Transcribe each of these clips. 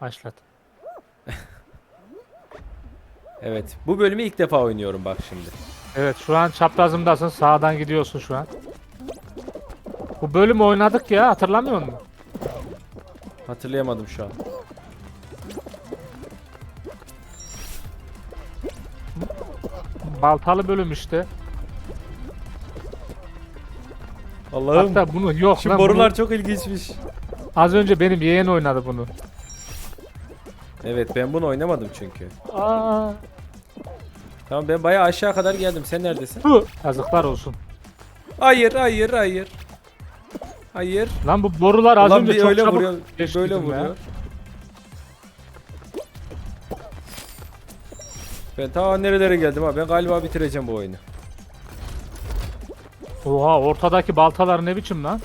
Başlat. Evet. Bu bölümü ilk defa oynuyorum bak şimdi. Evet şu an çaprazımdasın. Sağdan gidiyorsun şu an. Bu bölüm oynadık ya hatırlamıyor musun? Hatırlayamadım şu an. Baltalı bölüm işte. Allah'ım. Hatta bunu yok Şu lan borular bunu- çok ilginçmiş. az önce benim yeğen oynadı bunu. Evet ben bunu oynamadım çünkü. Aa, Tamam ben bayağı aşağı kadar geldim. Sen neredesin? bu. Yazıklar olsun. Hayır hayır hayır. Hayır. Lan bu borular az Ulan önce bir çok öyle çabuk vuruyor. geçti Böyle dedim ya. vuruyor. Ben ta nerelere geldim ha. Ben galiba bitireceğim bu oyunu. Oha ortadaki baltalar ne biçim lan?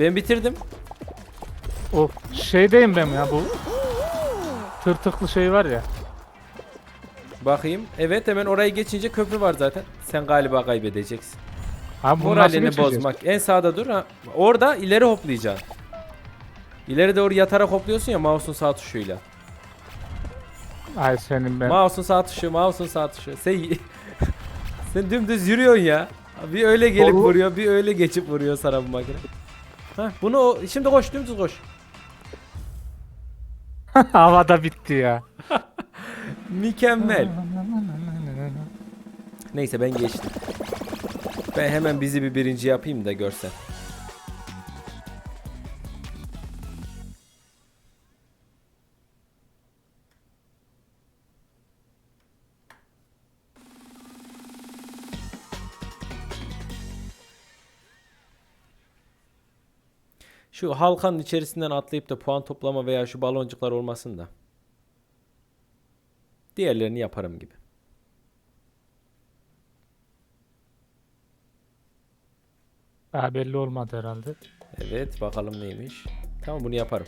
Ben bitirdim. O şeydeyim ben ya bu tırtıklı şey var ya. Bakayım. Evet hemen orayı geçince köprü var zaten. Sen galiba kaybedeceksin. Abi bunu nasıl Moralini geçeceğiz? bozmak. En sağda dur ha. Orada ileri hoplayacaksın. İleri doğru yatarak hopluyorsun ya mouse'un sağ tuşuyla. Ay senin ben. Mouse'un sağ tuşu, mouse'un sağ tuşu. Sen Sen dümdüz yürüyorsun ya. Bir öyle gelip Oğlum. vuruyor, bir öyle geçip vuruyor sana bu makine. Hah, bunu o- şimdi koş dümdüz koş. Havada bitti ya. Mükemmel. Neyse ben geçtim. Ben hemen bizi bir birinci yapayım da görsen. Şu halkanın içerisinden atlayıp da puan toplama veya şu baloncuklar olmasın da. Diğerlerini yaparım gibi. Daha belli olmadı herhalde. Evet bakalım neymiş. Tamam bunu yaparım.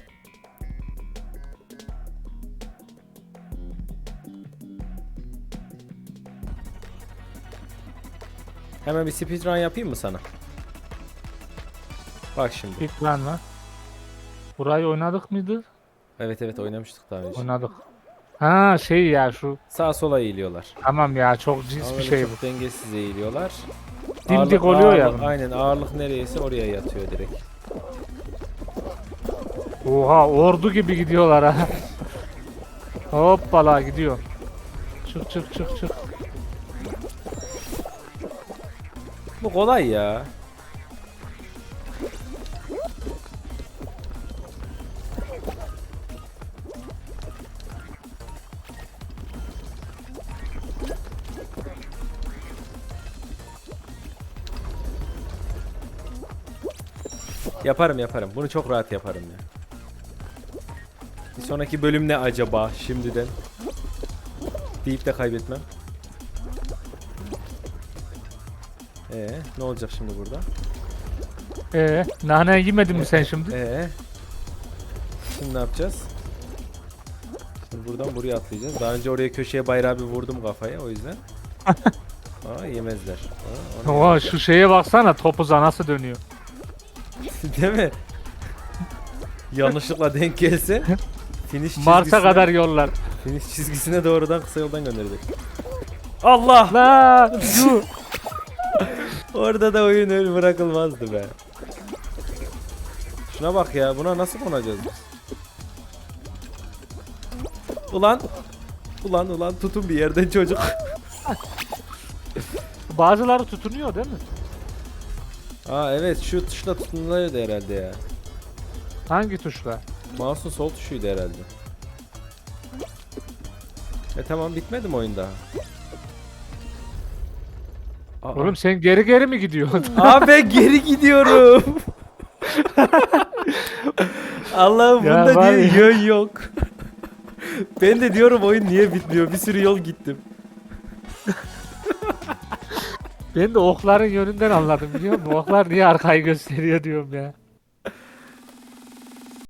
Hemen bir speedrun yapayım mı sana? Bak şimdi. Bir plan var. Burayı oynadık mıydı? Evet evet oynamıştık daha önce. Oynadık. Ha şey ya şu. Sağa sola eğiliyorlar. Tamam ya çok cins Ama bir şey bu. çok dengesiz eğiliyorlar. Dimdik oluyor ya ağırlık- bunun. Aynen ağırlık nereyse oraya yatıyor direkt. Oha ordu gibi gidiyorlar ha. Hoppala gidiyor. Çık çık çık çık. Bu kolay ya. Yaparım yaparım. Bunu çok rahat yaparım ya. Bir sonraki bölüm ne acaba şimdiden? Deyip de kaybetmem. Ee, ne olacak şimdi burada? Ee, nane yemedin mi sen şimdi? Ee. Şimdi ne yapacağız? Şimdi buradan buraya atlayacağız. Daha önce oraya köşeye bayrağı bir vurdum kafaya o yüzden. Aa yemezler. Aa, onu Oha yemezler. şu şeye baksana topuza nasıl dönüyor. Değil mi? Yanlışlıkla denk gelse finish Mars'a çizgisine, kadar yollar. finish çizgisine doğrudan kısa yoldan gönderecek. Allah! La. Orada da oyun öyle bırakılmazdı be. Şuna bak ya buna nasıl konacağız biz? Ulan Ulan ulan tutun bir yerden çocuk. Bazıları tutunuyor değil mi? Aa evet şu tuşla tutunuluyordu herhalde ya. Hangi tuşla? Mouse'un sol tuşuydu herhalde. E tamam bitmedi mi oyun daha? Aa, Oğlum sen geri geri mi gidiyorsun? Ben geri gidiyorum. Allah'ım Ya bunda var niye yön yok? ben de diyorum oyun niye bitmiyor? Bir sürü yol gittim. ben de okların yönünden anladım biliyor musun? Oklar niye arkayı gösteriyor diyorum ya.